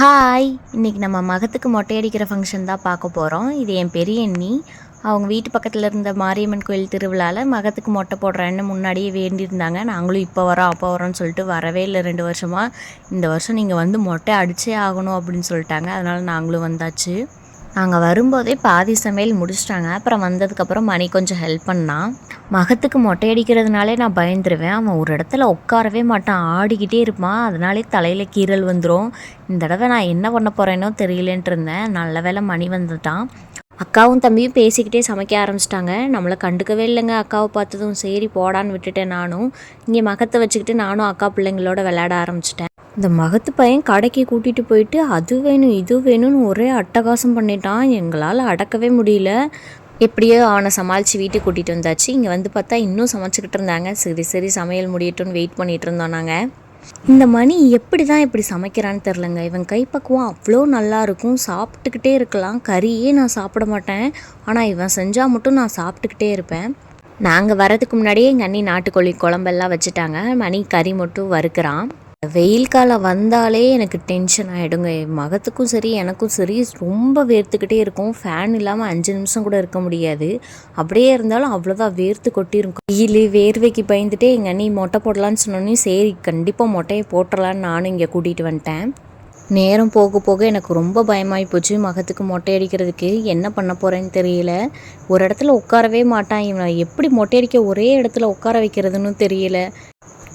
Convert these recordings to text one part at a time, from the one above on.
Hi இன்றைக்கி நம்ம மகத்துக்கு மொட்டை அடிக்கிற ஃபங்க்ஷன் தான் பார்க்க போகிறோம் இது என் பெரிய அண்ணி. அவங்க வீட்டு பக்கத்தில் இருந்த மாரியம்மன் கோயில் திருவிழாவில் மகத்துக்கு மொட்டை போடுறேன்னு முன்னாடியே வேண்டியிருந்தாங்க. நாங்களும் இப்போ வரோம் அப்போ வரோம்னு சொல்லிட்டு வரவே இல்லை ரெண்டு வருஷமாக இந்த வருஷம் நீங்கள் வந்து மொட்டை அடிச்சே ஆகணும் அப்படின்னு சொல்லிட்டாங்க. அதனால் நாங்களும் வந்தாச்சு. நாங்கள் வரும்போதே பாதி சமையல் முடிச்சிட்டாங்க. அப்புறம் வந்ததுக்கப்புறம் மணி கொஞ்சம் ஹெல்ப் பண்ணான் மகத்துக்கு மொட்டை அடிக்கிறதுனாலே நான் பயந்துருவேன். அவன் ஒரு இடத்துல உட்காரவே மாட்டான். ஆடிக்கிட்டே இருப்பான். அதனாலே தலையில் கீறல் வந்துடும் இந்த தடவை நான் என்ன பண்ண போகிறேனோ தெரியலன்ட்டு இருந்தேன். நல்ல வேளை மணி வந்துட்டான். அக்காவும் தம்பியும் பேசிக்கிட்டே சமைக்க ஆரம்பிச்சிட்டாங்க. நம்மளை கண்டுக்கவே இல்லைங்க. அக்காவை பார்த்ததும் சரி போடான்னு விட்டுட்டேன் நானும். இங்கே மகத்தை வச்சுக்கிட்டு நானும் அக்கா பிள்ளைங்களோட விளையாட ஆரம்பிச்சிட்டேன். இந்த மகத்து பையன் கடைக்கு கூட்டிகிட்டு போயிட்டு அது வேணும் இது வேணும்னு ஒரே அட்டகாசம் பண்ணிட்டான். எங்களால் அடக்கவே முடியல. எப்படியோ அவனை சமாளித்து வீட்டுக்கு கூட்டிகிட்டு வந்தாச்சு. இங்கே வந்து பார்த்தா இன்னும் சமைச்சிக்கிட்டு இருந்தாங்க. சரி சரி சமையல் முடியட்டும்னு வெயிட் பண்ணிகிட்டு இருந்தோம் நாங்கள் இந்த மணி எப்படி தான் இப்படி சமைக்கிறான்னு தெரிலங்க இவன் கைப்பக்குவம் அவ்வளோ நல்லா இருக்கும். சாப்பிட்டுக்கிட்டே இருக்கலாம். கறியே நான் சாப்பிட மாட்டேன். ஆனால் இவன் செஞ்சால் மட்டும் நான் சாப்பிட்டுக்கிட்டே இருப்பேன். நாங்கள் வரதுக்கு முன்னாடியே எங்கள் அண்ணி நாட்டுக்கோழி குழம்பெல்லாம் வச்சுட்டாங்க. மணி கறி மட்டும் வறுக்கிறான். வெயில் காலம் வந்தாலே எனக்கு டென்ஷன் ஆகிடுங்க என் மகத்துக்கும் சரி எனக்கும் சரி ரொம்ப வேர்த்துக்கிட்டே இருக்கும். ஃபேன் இல்லாமல் அஞ்சு நிமிஷம் கூட இருக்க முடியாது. அப்படியே இருந்தாலும் அவ்வளோதான் வேர்த்து கொட்டியிருக்கும் வெயில் வேர்வைக்கு பயந்துட்டே எங்கள் அண்ணி மொட்டை போடலான்னு சொன்னோன்னே சரி கண்டிப்பாக மொட்டையை போட்டுடலான்னு நானும் இங்கே கூட்டிகிட்டு வந்துட்டேன். நேரம் போக போக எனக்கு ரொம்ப பயமாகி போச்சு. மகத்துக்கு மொட்டை அடிக்கிறதுக்கு என்ன பண்ண போகிறேன்னு தெரியல. ஒரு இடத்துல உட்காரவே மாட்டான். இவனை எப்படி மொட்டை அடிக்க ஒரே இடத்துல உட்கார வைக்கிறதுன்னு தெரியல.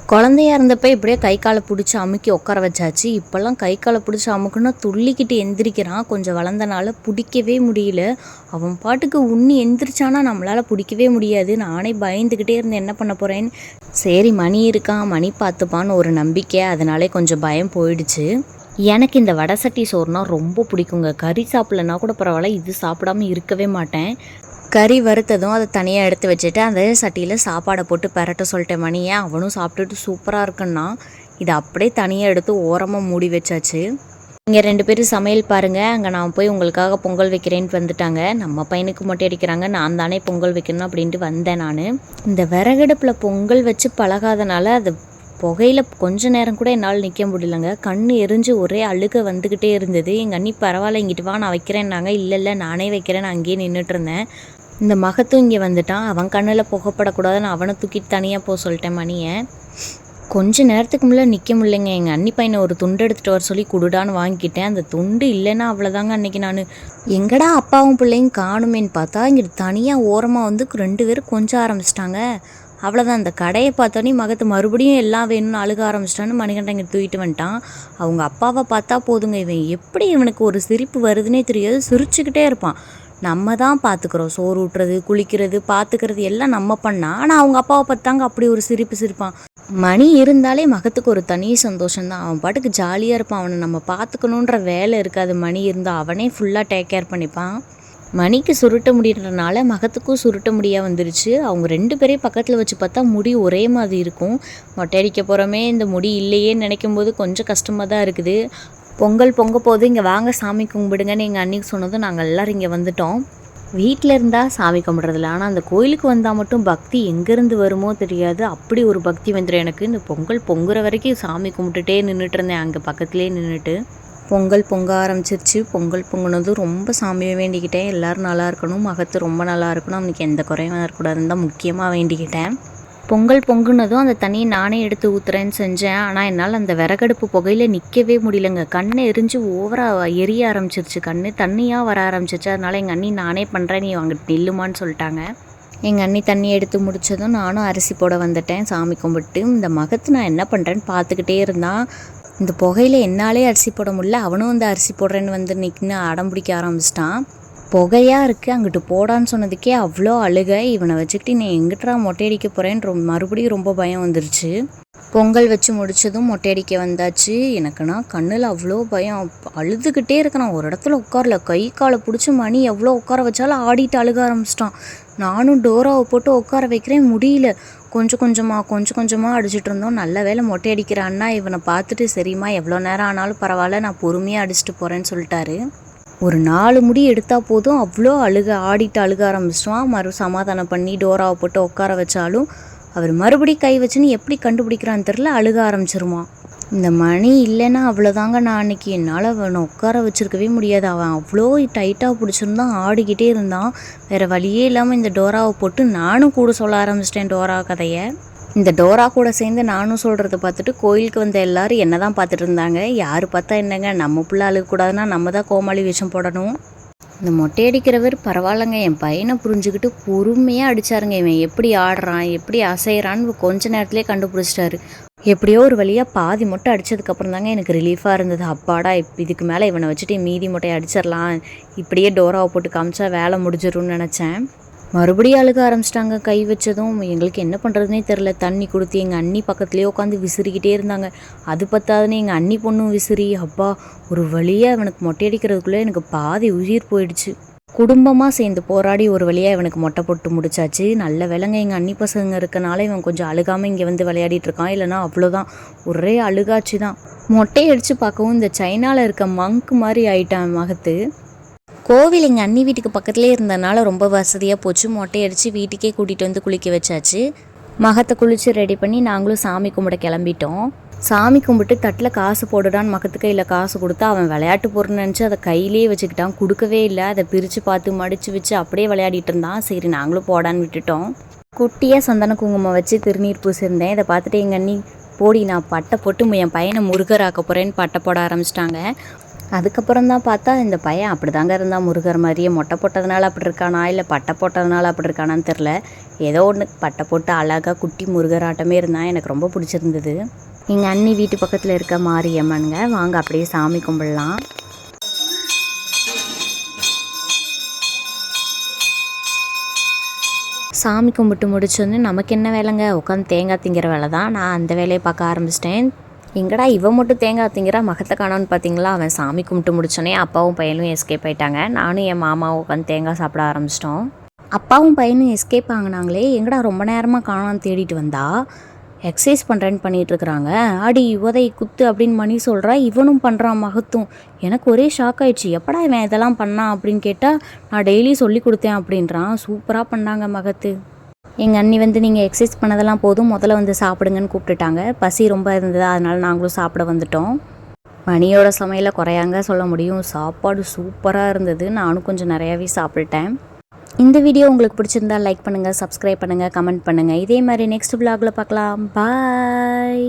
குழந்தையா இருந்தப்ப இப்படியே கை காலை பிடிச்சி அமுக்கி உட்கார வச்சாச்சு. இப்போல்லாம் கை காலை பிடிச்சி அமுக்குன்னா துள்ளிக்கிட்டு எந்திரிக்கிறான். கொஞ்சம் வளர்ந்தனால பிடிக்கவே முடியல. அவன் பாட்டுக்கு உண்ணி எந்திரிச்சானா நம்மளால் பிடிக்கவே முடியாது. நானே பயந்துக்கிட்டே இருந்தேன் என்ன பண்ண போகிறேன்னு சரி மணி இருக்கான் மணி பார்த்துப்பான்னு ஒரு நம்பிக்கை. அதனாலே கொஞ்சம் பயம் போயிடுச்சு. எனக்கு இந்த வடை சட்டி சோறுனா ரொம்ப பிடிக்குங்க. கறி சாப்பிட்லன்னா கூட பரவாயில்ல. இது சாப்பிடாம இருக்கவே மாட்டேன். கறி வறுத்ததும் அதை தனியாக எடுத்து வச்சுட்டு அந்த சட்டியில் சாப்பாடை போட்டு பரட்ட சொல்லிட்டேன் மணியை அவனும் சாப்பிட்டுட்டு சூப்பராக இருக்குன்னா. இதை அப்படியே தனியாக எடுத்து ஓரமாக மூடி வச்சாச்சு. இங்கே ரெண்டு பேரும் சமையல் பாருங்கள் அங்கே நான் போய் உங்களுக்காக பொங்கல் வைக்கிறேன்ட்டு வந்துட்டாங்க. நம்ம பையனுக்கு மொட்டை அடிக்கிறாங்க. நான் தானே பொங்கல் வைக்கணும் அப்படின்ட்டு வந்தேன் நான். இந்த விறகடுப்பில் பொங்கல் வச்சு பழகாதனால அது புகையில் கொஞ்ச நேரம் கூட என்னால் நிற்க முடியலங்க. கண் எரிஞ்சு ஒரே அழுக வந்துக்கிட்டே இருந்தது. எங்கள் அண்ணி பரவாயில்ல இங்கிட்டு வா நான் வைக்கிறேன்னாங்க. இல்லை இல்லை நானே வைக்கிறேன். நான் அங்கேயே நின்றுட்டு இருந்தேன். இந்த மகத்தும் இங்கே வந்துட்டான். அவன் கண்ணில் புகைப்படக்கூடாதுன்னு அவனை தூக்கிட்டு தனியாக போக சொல்லிட்டேன் மணியை. கொஞ்ச நேரத்துக்கு முன்னே நிற்க முடியலைங்க. எங்கள் அண்ணி பையனை ஒரு துண்டு எடுத்துகிட்டு வர சொல்லி குடுடான்னு வாங்கிக்கிட்டேன். அந்த துண்டு இல்லைன்னா அவ்வளோதாங்க அன்றைக்கி நான். எங்கடா அப்பாவும் பிள்ளையும் காணுமேன்னு பார்த்தா இங்கே தனியாக ஓரமாக வந்து ரெண்டு பேரும் கொஞ்சம் ஆரம்பிச்சிட்டாங்க. அவ்வளோதான் அந்த கடையை பார்த்தோன்னே மகத்து மறுபடியும் எல்லாம் வேணும்னு அழுக ஆரம்பிச்சிட்டான்னு மணிகண்டன் இங்கே தூக்கிட்டு வந்துட்டான். அவங்க அப்பாவை பார்த்தா போதுங்க. இவன் எப்படி இவனுக்கு ஒரு சிரிப்பு வருதுன்னே தெரியாது. சிரிச்சுக்கிட்டே இருப்பான். நம்ம தான் பார்த்துக்குறோம் சோறு ஊட்டுறது குளிக்கிறது பார்த்துக்கிறது எல்லாம் நம்ம பண்ணால் ஆனால் அவங்க அப்பாவை பார்த்தாங்க அப்படி ஒரு சிரிப்பு சிரிப்பான். மணி இருந்தாலே மகத்துக்கு ஒரு தனி சந்தோஷம்தான். அவன் பாட்டுக்கு ஜாலியாக இருப்பான். அவனை நம்ம பார்த்துக்கணுன்ற வேலை இருக்காது. மணி இருந்தால் அவனே ஃபுல்லாக டேக் கேர் பண்ணிப்பான். மணிக்கு சுருட்ட முடியறதுனால மகத்துக்கும் சுருட்ட முடியாக வந்துருச்சு. அவங்க ரெண்டு பேரையும் பக்கத்தில் வச்சு பார்த்தா முடி ஒரே மாதிரி இருக்கும். மொட்டை அடிக்க போகிறோமே இந்த முடி இல்லையே நினைக்கும் போது கொஞ்சம் கஷ்டமாக தான் இருக்குது. பொங்கல் பொங்க போது இங்கே வாங்க சாமி கும்பிடுங்கன்னு எங்கள் அன்னைக்கு சொன்னதும் நாங்கள் எல்லோரும் இங்கே வந்துட்டோம். வீட்டில் இருந்தால் சாமி கும்பிட்றதில்ல. ஆனால் அந்த கோயிலுக்கு வந்தால் மட்டும் பக்தி எங்கேருந்து வருமோ தெரியாது. அப்படி ஒரு பக்தி வந்துடும் எனக்கு. இந்த பொங்கல் பொங்குற வரைக்கும் சாமி கும்பிட்டுட்டே நின்றுட்டு இருந்தேன். அங்கே பக்கத்துலேயே நின்றுட்டு பொங்கல் பொங்க ஆரம்பிச்சிருச்சு. பொங்கல் பொங்கினதும் ரொம்ப சாமியை வேண்டிக்கிட்டேன். எல்லோரும் நல்லா இருக்கணும். மகத்து ரொம்ப நல்லா இருக்கணும். அவனுக்கு எந்த குறையும் வரக்கூடாதுன்னு தான் முக்கியமாக வேண்டிக்கிட்டேன். பொங்கல் பொங்குனதும் அந்த தண்ணியை நானே எடுத்து ஊற்றுறேன்னு செஞ்சேன். ஆனால் என்னால் அந்த விறகடுப்பு புகையில் நிற்கவே முடியலங்க. கண் எரிஞ்சு ஓவராக எரிய ஆரம்பிச்சிருச்சு. கண் தண்ணியாக வர ஆரம்பிச்சிருச்சு. அதனால் எங்கள் அண்ணி நானே பண்ணுறேன் நீ அங்கிட்டு நில்லுமான்னு சொல்லிட்டாங்க. எங்கள் அண்ணி தண்ணி எடுத்து முடித்ததும் நானும் அரிசி போட வந்துட்டேன். சாமி கும்பிட்டு இந்த மகத்து நான் என்ன பண்ணுறேன்னு பார்த்துக்கிட்டே இருந்தான். இந்த புகையில என்னாலே அரிசி போட முடியல. அவனும் வந்து அரிசி போடுறேன்னு வந்து நிற்கின்னு அடம் பிடிக்க ஆரம்பிச்சிட்டான். புகையாக இருக்குது அங்கிட்டு போடான்னு சொன்னதுக்கே அவ்வளோ அழுக. இவனை வச்சுக்கிட்டு நீ எங்கிட்டா மொட்டை அடிக்க போகிறேன்னு ரொம்ப மறுபடியும் ரொம்ப பயம் வந்துருச்சு. பொங்கல் வச்சு முடிச்சதும் மொட்டை அடிக்க வந்தாச்சு. எனக்குன்னா கண்ணில் அவ்வளோ பயம். அழுதுகிட்டே இருக்கிறான் ஒரு இடத்துல உட்காரல. கை காலை பிடிச்சி மணி எவ்வளோ உட்கார வச்சாலும் ஆடிட்டு அழுக ஆரம்பிச்சிட்டான். நானும் டோராவை போட்டு உட்கார வைக்கிறேன். முடியல. கொஞ்சம் கொஞ்சமாக கொஞ்சம் கொஞ்சமாக அடிச்சிட்டு இருந்தோம். நல்ல வேலை மொட்டை அடிக்கிற அண்ணா இவனை பார்த்துட்டு சரிம்மா எவ்வளோ நேரம் ஆனாலும் பரவாயில்ல நான் பொறுமையாக அடிச்சுட்டு போகிறேன்னு சொல்லிட்டாரு. ஒரு நாலு முடி எடுத்தால் போதும். அவ்வளோ அழுக ஆடிட்டு அழுக ஆரம்பிச்சிடுவான். மறு சமாதானம் பண்ணி டோராவை போட்டு உட்கார வச்சாலும் அவர் மறுபடியும் கை வச்சுன்னு எப்படி கண்டுபிடிக்கிறான்னு தெரில அழுக ஆரம்பிச்சிருவான். இந்த மணி இல்லைன்னா அவ்வளோதாங்க நான் அன்னைக்கு. என்னால் அவனை உட்கார வச்சுருக்கவே முடியாது. அவன் அவ்வளோ டைட்டாக பிடிச்சிருந்தான் ஆடிக்கிட்டே இருந்தான். வேறு வழியே இல்லாமல் இந்த டோராவை போட்டு நானும் கூட சொல்ல ஆரம்பிச்சிட்டேன் டோரா கதையை. இந்த டோரா கூட சேர்ந்து நானும் சொல்கிறத பார்த்துட்டு கோயிலுக்கு வந்த எல்லாரும் என்ன தான் பார்த்துட்டு இருந்தாங்க. யார் பார்த்தா என்னங்க? நம்ம பிள்ளை அழுகக்கூடாதுன்னா நம்ம தான் கோமாளி விஷம் போடணும். இந்த மொட்டையடிக்கிறவர் பரவாயில்லைங்க. என் பையனை புரிஞ்சுக்கிட்டு பொறுமையாக அடிச்சாருங்க. இவன் எப்படி ஆடுறான் எப்படி அசைகிறான்னு கொஞ்ச நேரத்திலே கண்டுபிடிச்சிட்டாரு. எப்படியோ ஒரு வழியாக பாதி மொட்டை அடித்ததுக்கப்புறம் தாங்க எனக்கு ரிலீஃபாக இருந்தது. அப்பாடா இப் இதுக்கு மேலே இவனை வச்சுட்டு மீதி மொட்டையை அடிச்சிடலாம். இப்படியே டோராவை போட்டு காமிச்சா வேலை முடிஞ்சிடும்னு நினச்சேன். மறுபடியும் அழுக ஆரம்பிச்சிட்டாங்க. கை வச்சதும் எங்களுக்கு என்ன பண்ணுறதுனே தெரில தண்ணி கொடுத்து எங்கள் அண்ணி பக்கத்துலேயே உட்காந்து விசிறிக்கிட்டே இருந்தாங்க. அது பத்தாதுன்னு எங்கள் அண்ணி பொண்ணும் விசிறி அப்பா ஒரு வழியாக இவனுக்கு மொட்டையடிக்கிறதுக்குள்ளே எனக்கு பாதி உயிர் போயிடுச்சு. குடும்பமாக சேர்ந்து போராடி ஒரு வழியாக இவனுக்கு மொட்டை போட்டு முடிச்சாச்சு. நல்ல விலங்க எங்கள் அண்ணி பசங்க இருக்கனால இவன் கொஞ்சம் அழுகாமல் இங்கே வந்து விளையாடிட்டு இருக்கான். இல்லைனா அவ்வளோதான் ஒரே அழுகாச்சு தான் மொட்டையடிச்சு பார்க்கவும் இந்த சைனாவில் இருக்க மங்க் மாதிரி ஆயிட்டான் மகத்து. கோவில் எங்கள் அண்ணி வீட்டுக்கு பக்கத்துலேயே இருந்தனால ரொம்ப வசதியாக போச்சு. மொட்டை அடித்து வீட்டுக்கே கூட்டிகிட்டு வந்து குளிக்க வச்சாச்சு. மகத்தை குளித்து ரெடி பண்ணி நாங்களும் சாமி கும்பிட கிளம்பிட்டோம். சாமி கும்பிட்டு தட்டில் காசு போடுடான்னு மகத்து கையில் காசு கொடுத்தா அவன் விளையாட்டு பொருள் நினச்சி அதை கையிலேயே வச்சுக்கிட்டான். கொடுக்கவே இல்லை. அதை பிரித்து பார்த்து மடித்து வச்சு அப்படியே விளையாடிட்டு இருந்தான். சரி நாங்களும் போடான்னு விட்டுட்டோம். குட்டியாக சந்தன குங்குமம் வச்சு திருநீர் பூசிருந்தேன். இதை பார்த்துட்டு எங்கள் அண்ணி போடி நான் பட்டை போட்டு என் பையனை முருகராக்க போகிறேன்னு பட்டை போட ஆரம்பிச்சிட்டாங்க. அதுக்கப்புறம் தான் பார்த்தா இந்த பையன் அப்படி தாங்க இருந்தான். முருகர் மாதிரியே மொட்டை போட்டதுனால அப்படி இருக்கானா? இல்லை பட்டை போட்டதுனால அப்படி இருக்கானான்னு தெரில ஏதோ ஒன்று பட்டை போட்டு அழகாக குட்டி முருகராட்டமே இருந்தான். எனக்கு ரொம்ப பிடிச்சிருந்தது. எங்கள் அண்ணி வீட்டு பக்கத்தில் இருக்க மாரியம்மனுங்க வாங்க அப்படியே சாமி கும்பிடலாம். சாமி கும்பிட்டு முடிச்சோன்னு நமக்கு என்ன வேலைங்க? உட்காந்து தேங்காய் திங்கிற வேலை தான் நான் அந்த வேலையை பார்க்க ஆரம்பிச்சிட்டேன். எங்கடா இவன் மட்டும் தேங்காய் திங்கிறா? மகத்தை காணோன்னு பார்த்தீங்களா அவன் சாமி கும்பிட்டு முடிச்சோன்னே அப்பாவும் பையனும் எஸ்கேப் ஆயிட்டாங்க. நானும் என் மாமாவும் உட்காந்து தேங்காய் சாப்பிட ஆரம்பிச்சிட்டோம். அப்பாவும் பையனும் எஸ்கேப் ஆகினாங்களே எங்கடா ரொம்ப நேரமாக காணோன்னு தேடிட்டு வந்தா? எக்ஸசைஸ் பண்ணுறேன்னு பண்ணிகிட்ருக்குறாங்க இருக்கிறாங்க. அடி உதை குத்து அப்படின்னு மணி சொல்கிறா இவனும் பண்ணுறான் மகத்தும் எனக்கு ஒரே ஷாக் ஆயிடுச்சு. எப்படா இவன் இதெல்லாம் பண்ணான் அப்படின்னு கேட்டால் நான் டெய்லி சொல்லி கொடுத்தேன் அப்படின்றான். சூப்பராக பண்ணாங்க மகத்து. எங்கள் அண்ணி வந்து நீங்கள் எக்ஸசைஸ் பண்ணதெல்லாம் போதும். முதல்ல வந்து சாப்பிடுங்கன்னு கூப்பிட்டுட்டாங்க. பசி ரொம்ப இருந்தது அதனால் நாங்களும் சாப்பிட வந்துட்டோம். மணியோட சமையலை குறையாங்க சொல்ல முடியும். சாப்பாடு சூப்பராக இருந்தது. நானும் கொஞ்சம் நிறையாவே சாப்பிட்டுட்டேன். இந்த வீடியோ உங்களுக்கு பிடிச்சிருந்தா லைக் பண்ணுங்கள் சப்ஸ்கிரைப் பண்ணுங்கள் கமெண்ட் பண்ணுங்கள் இதே மாதிரி நெக்ஸ்ட் vlogல பார்க்கலாம். பாய்